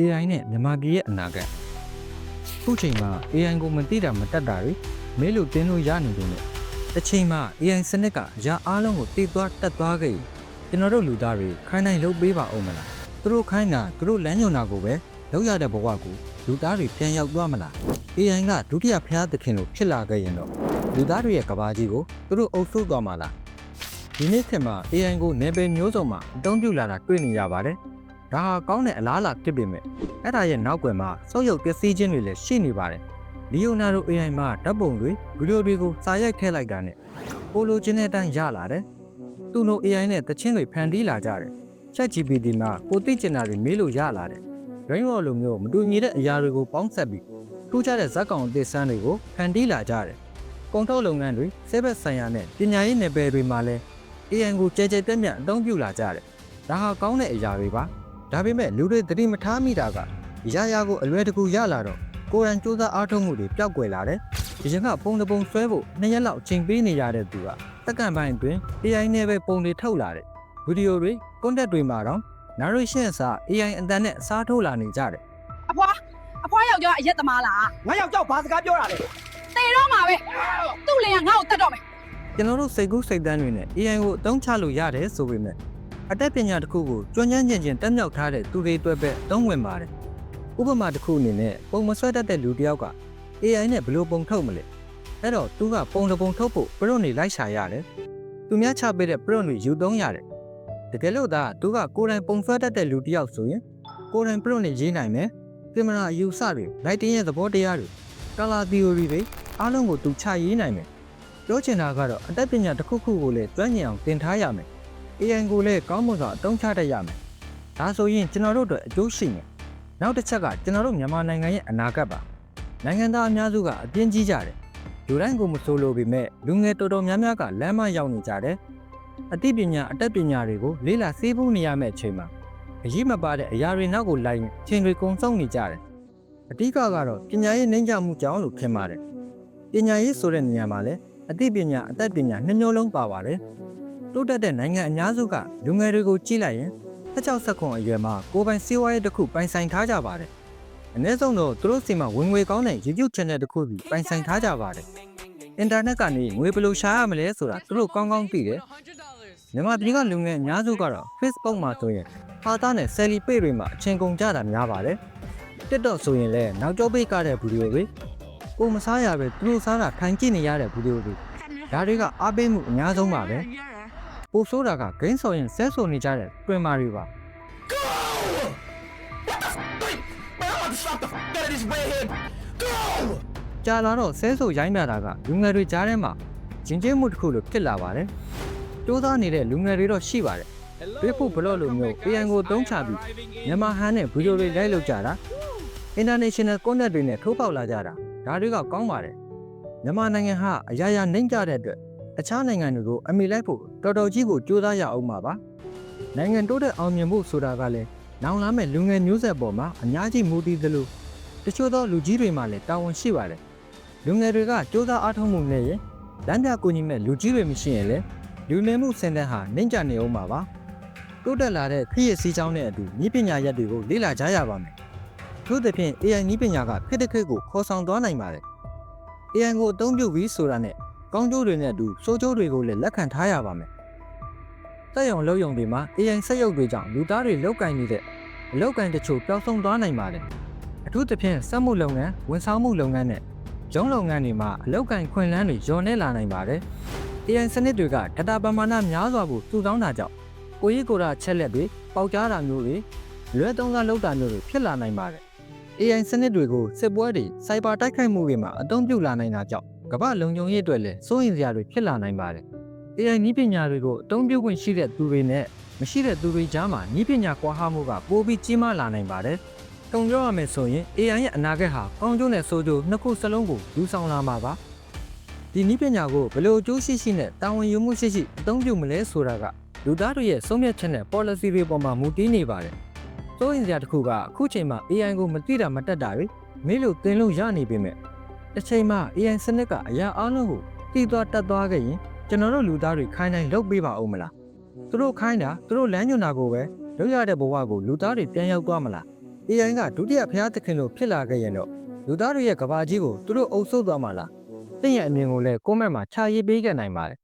AI နဲ့မြန်မာပြည်ရဲ့အနာဂတ်ခုချိန်မှာ AI ကိုမသိတာမတတ်တာတွေမဲလို့တင်းလို့ရနေတယ်နဲ့တစ်ချိန်မှာ AI စနစ်ကအရာအားလုံးကိုတည်သွားတက်သွားခဲ့ရင်ကျွန်တော်တို့လူသားတွေခိုင်းနိုင်လုပ်ပေးပါဦးမလားသူတို့ခိုင်းတာသူတို့လမ်းညွှန်တာကိုပဲလုပ်ရတဲ့ဘဝကိုလူသားတွေပြန်ရောက်သွားမလား AI ကဒုတိယဖျားသခင်လို့ဖြစ်လာခဲ့ရင်တော့လူသားတွေရဲ့ကဘာကြီးကိုသူတို့အုပ်စိုးသွားမှာလားဒီနေ့ခေတ်မှာ AI ကိုနယ်ပယ်မျိုးစုံမှာအသုံးပြုလာတာတွေ့နေရပါတယ် ဒါဟာကောင်းတဲ့အလားအလာဖြစ်ပေမဲ့အဲ့ဒါရဲ့နောက်ကွယ်မှာစောက်ရုပ်ပျက်စီးခြင်းတွေလည်းရှိနေပါတယ်လီယိုနာဒို AI မှာဓာတ်ပုံတွေဗီဒီယိုတွေကိုစာရိုက်ထည့်လိုက်တာနဲ့ပိုလိုချင်းတဲ့အတိုင်းရလာတယ်သူ့လို AI နဲ့တချင်းတွေဖန်တီးလာကြတယ် ChatGPT မှာကိုသိကျင်တာတွေမေးလို့ရလာတယ် Rain Wall လိုမျိုးမတူညီတဲ့အရာတွေကိုပေါင်းစပ်ပြီးထူးခြားတဲ့ဇာတ်ကောင်အသစ်ဆန်းတွေကိုဖန်တီးလာကြတယ်ကုန်ထုတ်လုပ်ငန်းတွေဆေးဘက်ဆိုင်ရာနဲ့ပညာရေးနယ်ပယ်တွေမှာလည်း AI ကိုကြဲကြဲပြန့်ပြန့်အသုံးပြုလာကြတယ်ဒါဟာကောင်းတဲ့အရာတွေပါ ဒါပေမဲ့လူတွေသတိမထားမိတာကအရာရာကိုအလွယ်တကူရလာတော့ကိုယ်တိုင်စူးစမ်းအားထုတ်မှုတွေပျောက်ကွယ်လာတယ်ဒီရင်ကပုံတစ်ပုံဆွဲဖို့နှစ်ရက်လောက်အချိန်ပေးနေရတဲ့သူကတက်ကန့်ပိုင်းအတွင်း AI နဲ့ပဲပုံတွေထုတ်လာတယ်ဗီဒီယိုတွေကွန်တက်တွေမှာတော့ narration အစား AI အတန်နဲ့အစားထိုးလာနေကြတယ်အဖွားအဖွားယောက်ျားအရက်သမားလားငါယောက်ျောက်ဘာစကားပြောတာလဲတေတော့မှာပဲသူ့လင်ကငါ့ကိုတတ်တော့မယ်ကျွန်တော်တို့စိတ်ကူးစိတ်တမ်းတွေနဲ့ AI ကိုအသုံးချလို့ရတယ်ဆိုပေမဲ့ အတတ်ပညာတစ်ခုကိုကျွမ်းကျင်ကျင်ချင်းတက်မြောက်ထားတဲ့သူတွေအတွက်ပဲအသုံးဝင်ပါတယ်ဥပမာတစ်ခုအနေနဲ့ပုံမဆွဲတတ်တဲ့လူတစ်ယောက်က AI နဲ့ဘယ်လိုပုံထုတ်မလဲအဲ့တော့သူကပုံတစ်ပုံထုတ်ဖို့ပရွတ်နေလိုက်ရှာရတယ်သူများချပေးတဲ့ပရွတ်တွေယူသုံးရတယ်တကယ်လို့သာသူကကိုယ်တိုင်ပုံဆွဲတတ်တဲ့လူတစ်ယောက်ဆိုရင်ကိုယ်တိုင်ပရွတ်နေရေးနိုင်မယ်ကင်မရာအယူဆတွေ lighting ရဲ့သဘောတရားတွေ color theory တွေအားလုံးကိုသူချရေးနိုင်မယ်ပြောချင်တာကတော့အတတ်ပညာတစ်ခုခုကိုလည်းကျွမ်းကျင်အောင်သင်ထားရမယ်။ AI ကိုလည်းကောင်းမွန်စွာအသုံးချတတ်ရမယ်။ဒါဆိုရင်ကျွန်တော်တို့အတွက်အကျိုးရှိမယ်။နောက်တစ်ချက်ကကျွန်တော်တို့မြန်မာနိုင်ငံရဲ့အနာဂတ်ပါ။နိုင်ငံသားအများစုကအပြင်းကြီးကြတယ်။လူတိုင်းကိုမဆိုလိုပေမဲ့လူငယ်တော်တော်များများကလမ်းမရောက်နေကြတယ်။အသိပညာအတတ်ပညာတွေကိုလေ့လာစေဖို့နေရမယ့်အချိန်မှာအရေးမပါတဲ့အရာတွေနောက်ကိုလိုက်ရင်ချင်းတွေကုံဆုံးနေကြတယ်။အဓိကကတော့ပညာရေးနှိမ့်ချမှုကြောင့်လို့ထင်ပါတယ်။ပညာရေးဆိုတဲ့နေရာမှာလည်းအသိပညာအတတ်ပညာနှစ်မျိုးလုံးပါပါတယ်။ တိုးတက်တဲ့နိုင်ငံအများစုကလူငယ်တွေကိုကြည့်လိုက်ရင်16ဆက်ခွန်အရွယ်မှာကိုယ်ပိုင်စီးပွားရေးတစ်ခုပိုင်ဆိုင်ထားကြပါတယ်။အနည်းဆုံးတော့သူတို့စီမှာဝင်ငွေကောင်းတဲ့ YouTube channel တစ်ခုစီပိုင်ဆိုင်ထားကြပါတယ်။အင်တာနက်ကနေငွေဘယ်လိုရှာရမလဲဆိုတာသူတို့ကောင်းကောင်းသိတယ်။မြန်မာပြည်ကလူငယ်အများစုကတော့ Facebook မှာဆိုရင်ဟာသားနဲ့ Sally Page တွေမှာအချင်းကုန်ကြတာများပါတယ်။ TikTok ဆိုရင်လည်းနောက်ကျောပိတ်ကတဲ့ဗီဒီယိုတွေကိုမစားရပဲသူတို့စားတာထိုင်ကြည့်နေရတဲ့ဗီဒီယိုတွေဒါတွေကအားပေးမှုအများဆုံးပါပဲ ပိုဆိုးတာကဂိမ်းဆော်ရင်ဆဲဆိုနေကြတဲ့တွင်မာတွေပါ Shut the f out of this redhead Go ကြာလာတော့ဆဲဆိုရိုင်းမြတာကလူငယ်တွေကြားထဲမှာဂျင်ကျင်းမှုတစ်ခုလိုဖြစ်လာပါတယ်စူးစမ်းနေတဲ့လူငယ်တွေတော့ရှိပါတယ် Facebook blog လိုမျိုး AI ကိုတုံးချပြီးမြန်မာဟန်နဲ့ဗီဒီယိုတွေလိုက်လုပ်ကြတာ international content တွေနဲ့ထိုးပေါက်လာကြတာဒါတွေကကောင်းပါတယ်မြန်မာနိုင်ငံဟာအရာရာနှိမ့်ကြတဲ့အတွက် အခြားနိုင်ငံတွေကိုအမိလိုက်ဖို့တော်တော်ကြီးကိုကြိုးစားရအောင်ပါပါနိုင်ငံတိုးတက်အောင်မြင်ဖို့ဆိုတာကလည်းနောင်လာမဲ့လူငယ်မျိုးဆက်ပေါ်မှာအများကြီးမူတည်သလိုတချို့သောလူကြီးတွေမှလည်းတာဝန်ရှိပါတယ်လူငယ်တွေကစူးစမ်းအားထုတ်မှုနဲ့ရင်လမ်းပြကူညီမဲ့လူကြီးတွေမရှိရင်လည်းလူနေမှုစင်တဲ့ဟာနှိမ့်ကြနေအောင်ပါပါတိုးတက်လာတဲ့ခရီးစည်းကြောင်းနဲ့အတူဤပညာရပ်တွေကိုလေ့လာကြရပါမယ်ထို့သဖြင့် AI နည်းပညာကခေတ်တစ်ခေတ်ကိုခေါ်ဆောင်သွားနိုင်ပါတယ် AI ကိုအသုံးပြုပြီးဆိုတာနဲ့ ကောင်းကျိုးတွေနဲ့အတူဆိုးကျိုးတွေကိုလည်းလက်ခံထားရပါမယ်။တက်ရုံလောက်ရုံတွေမှာ AI စက်ရုပ်တွေကြောင့်လူသားတွေလောက်ကင်နေတဲ့အလောက်ကင်တချို့ပျောက်ဆုံးသွားနိုင်ပါတယ်။အထူးသဖြင့်စက်မှုလုပ်ငန်းဝန်ဆောင်မှုလုပ်ငန်းနဲ့ရုံးလုပ်ငန်းတွေမှာအလောက်ကင်ခွင့်လန်းတွေညော်နေလာနိုင်ပါတယ်။ AI စနစ်တွေက data ပမာဏများစွာကိုစုဆောင်းတာကြောင့်ကိုကြီးကိုယ်တာချက်လက်တွေပေါက်ကြားတာမျိုးတွေလွယ်သုံးစားလုပ်တာမျိုးတွေဖြစ်လာနိုင်ပါတယ်။ AI စနစ်တွေကိုစစ်ပွဲတွေစိုက်ဘာတိုက်ခိုက်မှုတွေမှာအသုံးပြုလာနိုင်တာကြောင့် ကမ္ဘာလုံခြုံရေးအတွက်လည်းစိုးရိမ်စရာတွေဖြစ်လာနိုင်ပါတယ်။ AI နည်းပညာတွေကိုအသုံးပြုခွင့်ရှိတဲ့သူတွေနဲ့မရှိတဲ့သူတွေကြားမှာနည်းပညာကွာဟမှုကပိုပြီးကြီးမားလာနိုင်ပါတယ်။တုံပြောရမယ်ဆိုရင် AI ရဲ့အနာဂတ်ဟာကောင်းကျိုးနဲ့ဆိုးကျိုးနှစ်ခုစလုံးကိုယူဆောင်လာမှာပါ။ဒီနည်းပညာကိုဘယ်လိုအကျိုးရှိရှိနဲ့တာဝန်ယူမှုရှိရှိအသုံးပြုမလဲဆိုတာကလူသားတွေရဲ့ဆုံးဖြတ်ချက်နဲ့ policy တွေပေါ်မှာမူတည်နေပါတယ်။စိုးရင်စရာတစ်ခုကအခုချိန်မှာ AI ကိုမသိတာမတတ်တာတွေမေးလို့သင်လို့ရနေပေမဲ့ တစ်ချိန်မှာ AI စနစ်ကအရာအလုံးကိုတီးသွားတက်သွားခဲ့ရင်ကျွန်တော်တို့လူသားတွေခိုင်းတိုင်းလုပ်ပေးပါဦးမလား။သူတို့ခိုင်းတာသူတို့လမ်းညွှန်တာကိုပဲလုပ်ရတဲ့ဘဝကိုလူသားတွေပြန်ရောက်သွားမလား။ AI ကဒုတိယဖျားသခင်လို့ဖြစ်လာခဲ့ရင်တော့လူသားတွေရဲ့ကဘာကြီးကိုသူတို့အုပ်စိုးသွားမှာလား။တင့်ရဲ့အမြင်ကိုလည်း comment မှာခြာရေးပေးခဲ့နိုင်ပါတယ်